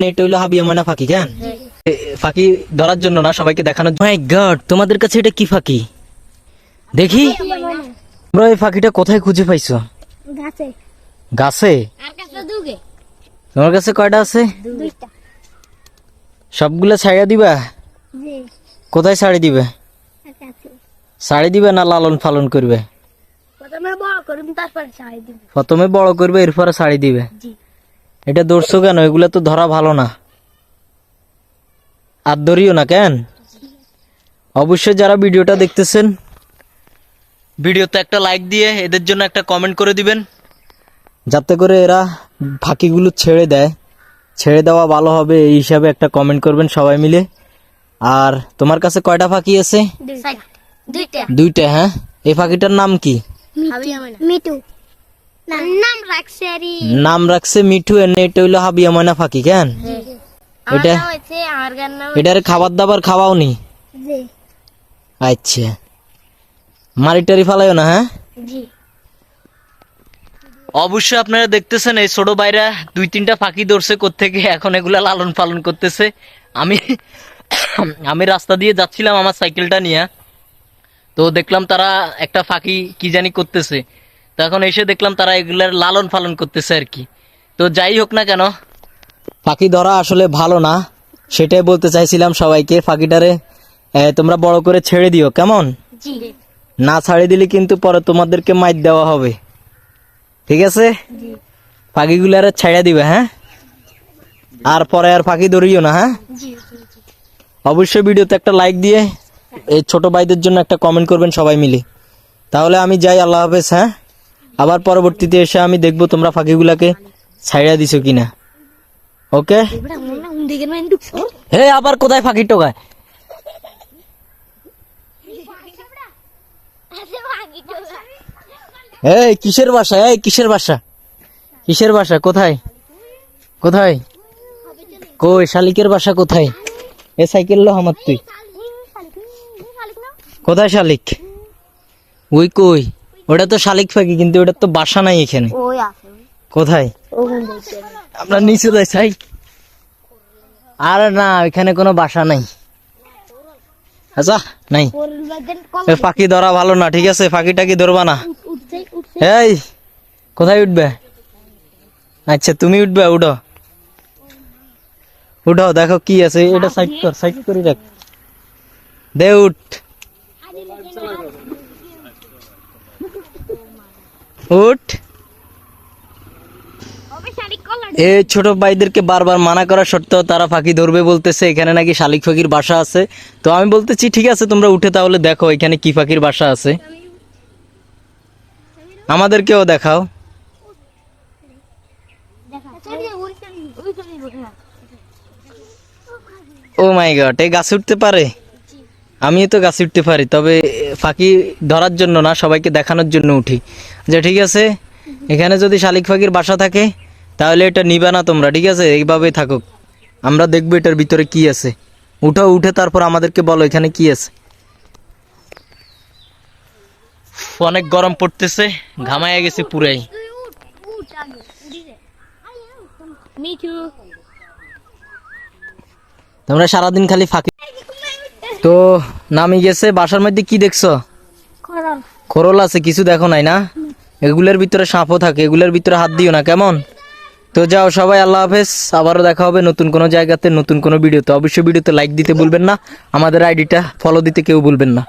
এটা হইল হাবিয়া ময়না ফাঁকি কেন ফাঁকি ধরার জন্য না সবাইকে দেখানোর মাই গড তোমাদের কাছে এটা কি ফাঁকি? দেখি। তোমরা এই ফাঁকিটা কোথায় খুঁজে পাইছো? গাছে। গাছে? আর কাছে দুগে। তোমার কাছে কয়টা আছে? সবগুলো ছাড়িয়া দিবা? কোথায় ছাড়ি দিবে? ছাড়ি দিবে না লালন পালন করবে? প্রথমে বড় করবে এরপরে ছাড়ি দিবে? জি। এটা ধরছো কেন? এগুলো তো ধরা ভালো না। আর ধরিও না কেন? অবশ্যই যারা ভিডিওটা দেখতেছেন ভিডিওতে একটা লাইক দিয়ে এদের জন্য একটা কমেন্ট করে দিবেন। যাতে করে এরা ফাঁকিগুলো ছেড়ে দেয়। ছেড়ে দেওয়া ভালো হবে এই হিসাবে একটা কমেন্ট করবেন সবাই মিলে। আর তোমার কাছে কয়টা ফাঁকি আছে? দুইটা। দুইটা। হ্যাঁ? এই ফাঁকিটার নাম কি? মিটু নাম? রাখছে নাম রাখছে মিঠু এনে এটা হইল হাবিয়া ময়না ফাঁকি কেন? এটা হয়েছে আমার গান নাম এটার খাবার দাবার খাওয়াও নি জি। আচ্ছা। মারি টারি ফালাইও না হ্যাঁ? অবশ্যই আপনারা দেখতেছেন এই ছোট ভাইরা দুই তিনটা ফাঁকি ধরছে থেকে এখন এগুলা লালন পালন করতেছে। আমি আমি রাস্তা দিয়ে যাচ্ছিলাম আমার সাইকেলটা নিয়ে। তো দেখলাম তারা একটা ফাঁকি কি জানি করতেছে। তো এখন এসে দেখলাম তারা এগুলার লালন পালন করতেছে আর কি। তো যাই হোক না কেন। পাখি ধরা আসলে ভালো না সেটাই বলতে চাইছিলাম সবাইকে এ, তোমরা বড় করে ছেড়ে দিও কেমন? না ছাড়ে দিলে কিন্তু পরে তোমাদেরকে মাইর দেওয়া হবে। ঠিক আছে? পাখিগুলো আর ছেড়ে দিবে হ্যাঁ? আর পরে আর পাখি ধরিও না হ্যাঁ? অবশ্যই ভিডিওতে একটা লাইক দিয়ে এই ছোট ভাইদের জন্য একটা কমেন্ট করবেন সবাই মিলে। তাহলে আমি যাই আল্লাহ হাফেজ হ্যাঁ? আবার পরবর্তীতে এসে আমি দেখব তোমরা পাখিগুলাকে ছাইড়া দিছো কিনা। ওকে? হে আবার কোথায় ফাঁকি টোকায়? এই, কিসের বাসা? এই, কিসের বাসা? কিসের বাসা? কোথায়? কোথায়? কই, শালিকের বাসা কোথায়? এ সাইকেল লো আমার তুই। কোথায় শালিক? ওই কই? ওটা তো শালিক ফাঁকি কিন্তু ওটা তো বাসা নাই এখানে। কোথায়? আমরা নিচে যাই চাই আরে না এখানে কোনো বাসা নাই। আচ্ছা নাই। পাখি ধরা ভালো না ঠিক আছে? পাখি টাকি ধরবা না? এই কোথায় উঠবে? আচ্ছা তুমি উঠবে উঠো। উঠো দেখো কি আছে। এটা সাইড কর সাইড করে রাখ দে উঠ। উঠ। এই ছোট ভাইদেরকে বারবার মানা করা সত্ত্বেও তারা ফাঁকি ধরবে বলতেছে এখানে নাকি শালিক ফাঁকির বাসা আছে। তো আমি বলতেছি ঠিক আছে তোমরা উঠে তাহলে দেখো এখানে কি ফাঁকির বাসা আছে। আমাদেরকেও দেখাও। ও মাই গড এই গাছে উঠতে পারে? আমিও তো গাছে উঠতে পারি, তবে ফাঁকি ধরার জন্য না, সবাইকে দেখানোর জন্য উঠি। যে ঠিক আছে? এখানে যদি শালিক ফাঁকির বাসা থাকে, তাহলে এটা নিবা না তোমরা, ঠিক আছে? এইভাবেই থাকুক। আমরা দেখব এটার ভিতরে কি আছে। উঠো, উঠে তারপর আমাদেরকে বলো এখানে কি আছে। অনেক গরম পড়তেছে, ঘামাইয়া গেছে পুরাই। তোমরা সারাদিন খালি ফাঁকি তো নামি গেছে বাসার মধ্যে কি দেখছ? করল। আছে কিছু দেখো নাই না? এগুলোর ভিতরে সাপও থাকে এগুলোর ভিতরে হাত দিও না কেমন? তো যাও সবাই আল্লাহ হাফেজ। আবারও দেখা হবে নতুন কোনো জায়গাতে নতুন কোনো ভিডিওতে। অবশ্যই ভিডিওতে লাইক দিতে ভুলবেন না। আমাদের আইডিটা ফলো দিতে কেউ ভুলবেন না।